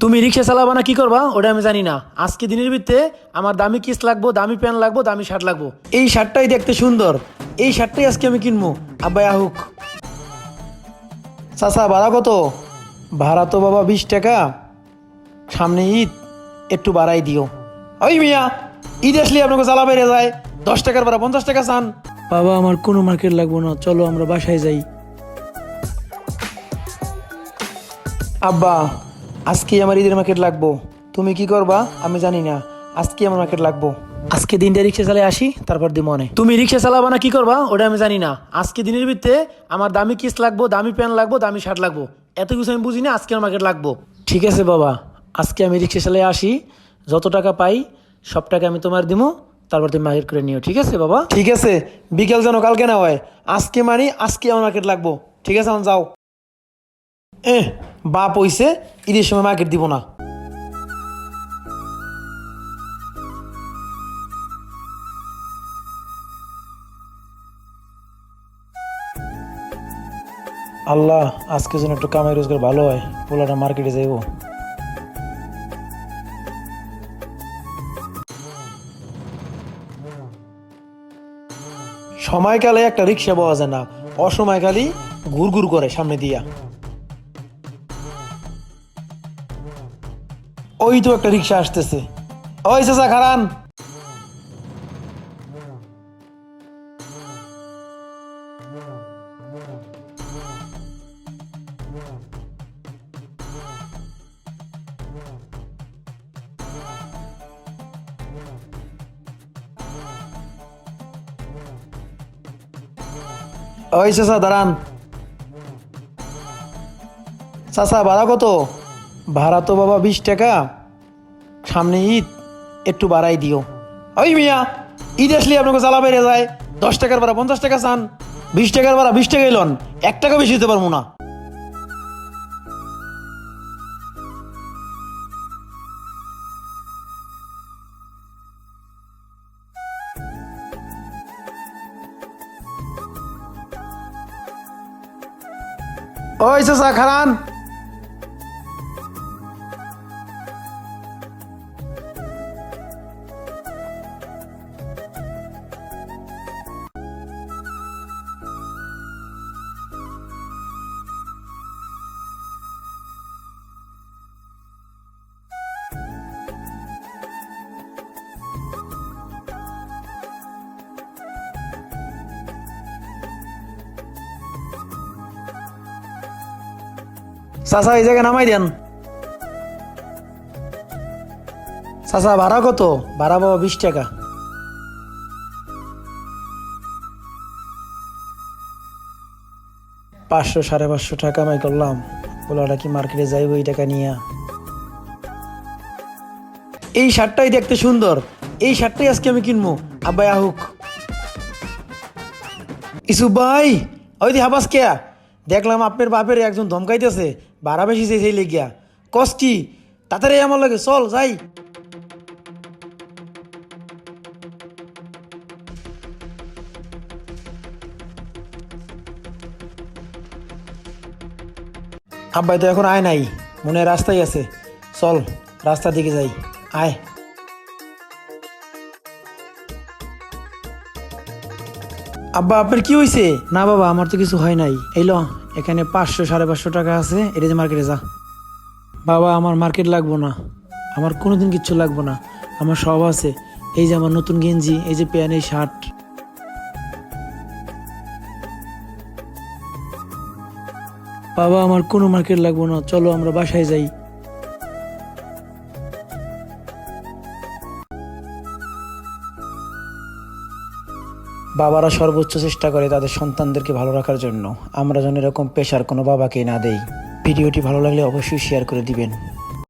তুমি রিক্সা চালাবা না কি করবা? ওটা আমি জানি না। আজকে দিনের ভিত্তে আমার দামি কিস লাগবো দামি প্যান্ট লাগবো দামি শার্ট লাগবো। এই শার্টটাই দেখতে সুন্দর। এই শার্টটাই আজকে আমি কিনবো। আব্বাই আহুক। চাচা ভাড়া কত? ভাড়া তো বাবা বিশ টাকা। সামনে ঈদ একটু বাড়াই দিও। ওই মিয়া ঈদ আসলে আপনাকে জ্বালা বেড়ে যায়। দশ টাকার ভাড়া পঞ্চাশ টাকা চান। বাবা আমার কোনো মার্কেট লাগবো না। চলো আমরা বাসায় যাই। আব্বা আজকে আমার ঈদের মার্কেট লাগবো। তুমি কি করবা? আমি জানি না। আজকে আমার মার্কেট লাগবো। আজকে দিনটা রিক্সা চালিয়ে আসি, তারপর দিব মনে তুমি রিক্সা চালাবা না কি করবা? ওটা আমি জানি না। আজকে দিনের ভিত্তে আমার দামি কিস লাগবো, দামি প্যান্ট লাগবো, দামি শার্ট লাগবো। এত কিছু আমি বুঝি না আজকে আমার মার্কেট লাগবো। ঠিক আছে বাবা, আজকে আমি রিক্সা চালিয়ে আসি। যত টাকা পাই, সব টাকা আমি তোমার দিবো তারপর তুমি মার্কেট করে নিও। ঠিক আছে বাবা? ঠিক আছে। বিকেল যেন কালকে না হয়। আজকে মানি আজকে আমার মার্কেট লাগবো। ঠিক আছে, এখন যাও। এ বাপ হইছে, ঈদের সময় মার্কেট দিব না। আল্লাহ, আজকে যেন একটু কামাই রোজগার ভালো হয় পোলাটা মার্কেটে যাইব। সময়কালে একটা রিক্সা পাওয়া যায় না অসময়কালই ঘুর ঘুর করে সামনে দিয়া। ওই তো একটা রিক্সা আসতেছে। ওই চাচা খারান ওই চাচা দাঁড়ান। চাচা ভাড়া কত? ভাড়া তো বাবা বিশ টাকা। সামনে ঈদ, একটু বাড়াই দিও। ওই মিয়া, ঈদ আসলে আপনাকে জ্বালা বেড়ে যায়। দশ টাকার ভাড়া, পঞ্চাশ টাকা চান। বিশ টাকার ভাড়া, বিশ টাকা এলন এক টাকা বেশি দিতে পারব না। ওই চাচা, খারান। চাচা, এই জায়গায় নামাই দেন। চাচা, ভাড়া কত? ভাড়া বাবা বিশ টাকা। পাঁচশো, সাড়ে পাঁচশো টাকা আমি করলাম। ওলাটা কি মার্কেটে যাইব এই টাকা নিয়ে? এই শার্টটাই দেখতে সুন্দর। এই শার্টটাই আজকে আমি কিনবো। আব্বাই আহুক। ইসু ভাই, ওই দি হাবাস কেয়া। দেখলাম আপনার বাপের একজন ধমকাইতেছে। ভাড়া বেশি চাই সেই লেগিয়া। কস কি? তাড়াতাড়ি আমার লাগে, চল, যাই। আব্বাই তো এখন আয় নাই। মনে রাস্তায় আছে। চল রাস্তার দিকে যাই। আয় আব্বা আপনার কি হয়েছে না বাবা আমার তো কিছু হয় নাই। এই ল। এখানে পাঁচশো, সাড়ে পাঁচশো টাকা আছে। এটা যে মার্কেটে যা। বাবা, আমার মার্কেট লাগবো না। আমার কোনো দিন কিচ্ছু লাগবো না। আমার সব আছে। এই যে আমার নতুন গেঞ্জি, এই যে প্যান্ট, এই শার্ট। বাবা, আমার কোনো মার্কেট লাগবো না। চলো, আমরা বাসায় যাই। বাবারা সর্বোচ্চ চেষ্টা করে তাদের সন্তানদেরকে ভালো রাখার জন্য। আমরা যেন এরকম পেশার কোনো বাবাকে না দেই। ভিডিওটি ভালো লাগলে অবশ্যই শেয়ার করে দিবেন।